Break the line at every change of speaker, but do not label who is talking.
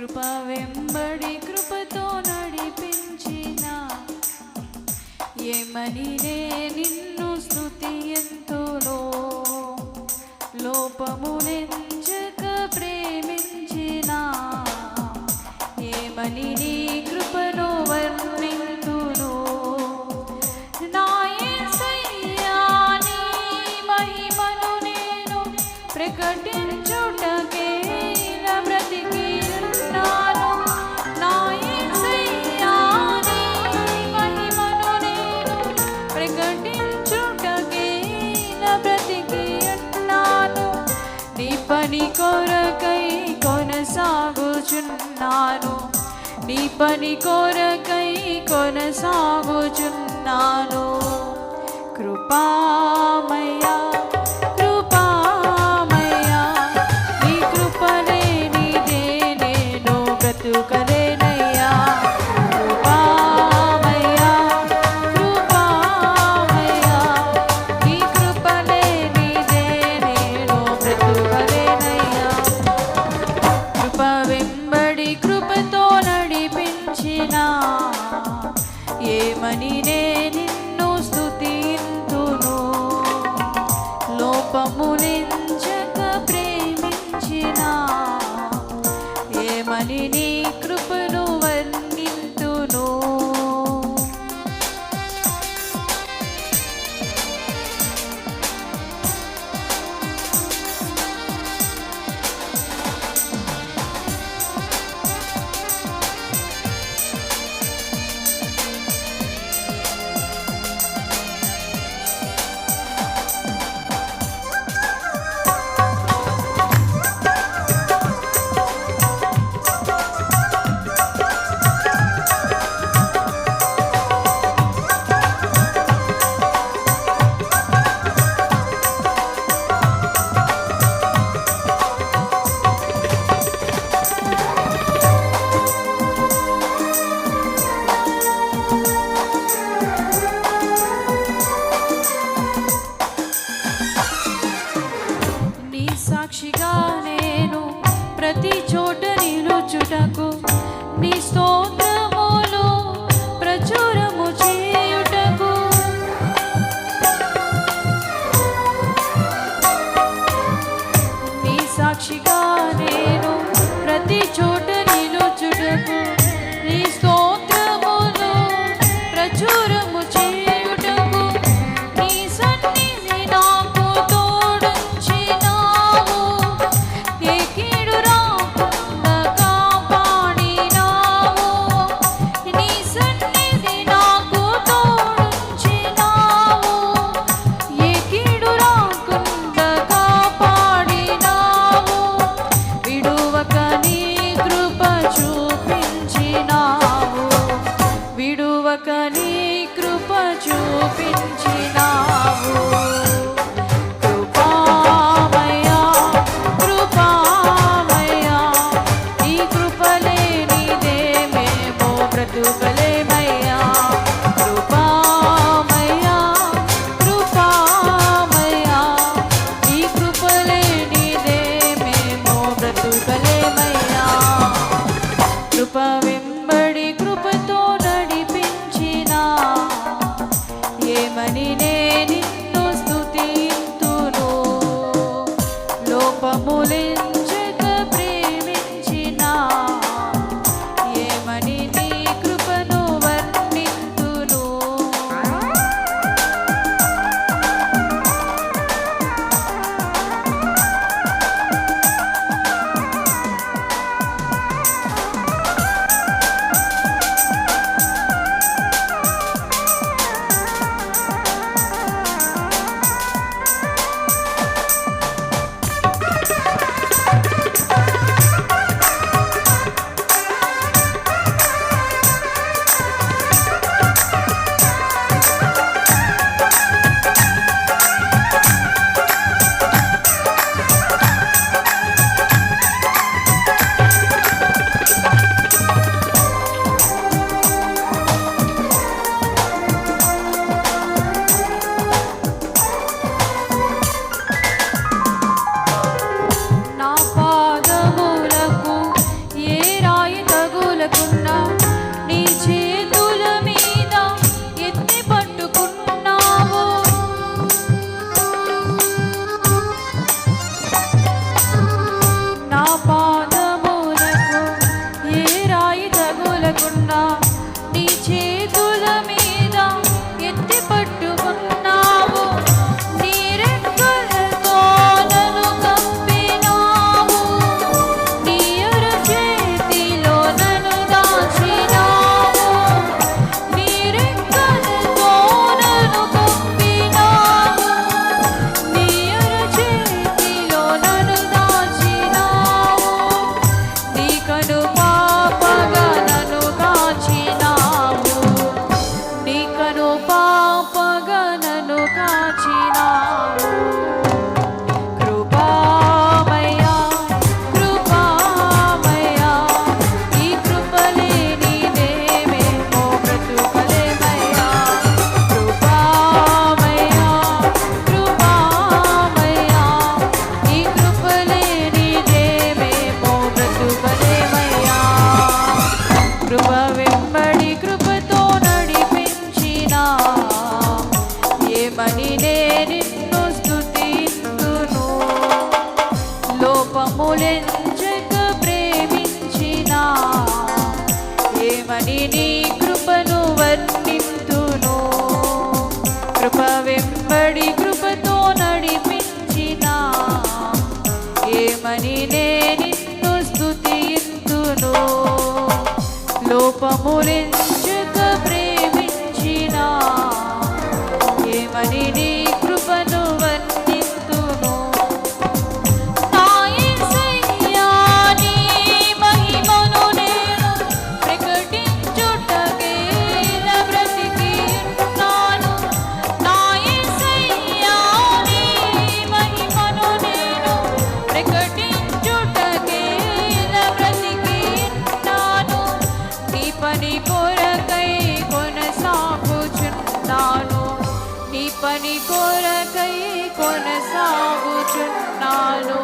కృప వెంబడి కృపతో నడిపించిన. ఏమని నే నిన్ను స్థుతి ఎంతో లోపమునెంత నీ పని కొరకై కొనసాగుచున్నాను. కృపామయ్యా. నిత్యమని నే నిన్ను స్థుతింతును లోపములించక ప్రేమించిన ఏమని Cristo ఏమని నీ కృపను వర్ణింతును కృప వెంబడి కృపతో నడిపించినా ఏమని నే నిన్ను స్తుతింతును లోపములెంచక పని కొరకై కొనసాగుచున్నాను. నీ పని కొరకై కొనసాగుచున్నాను.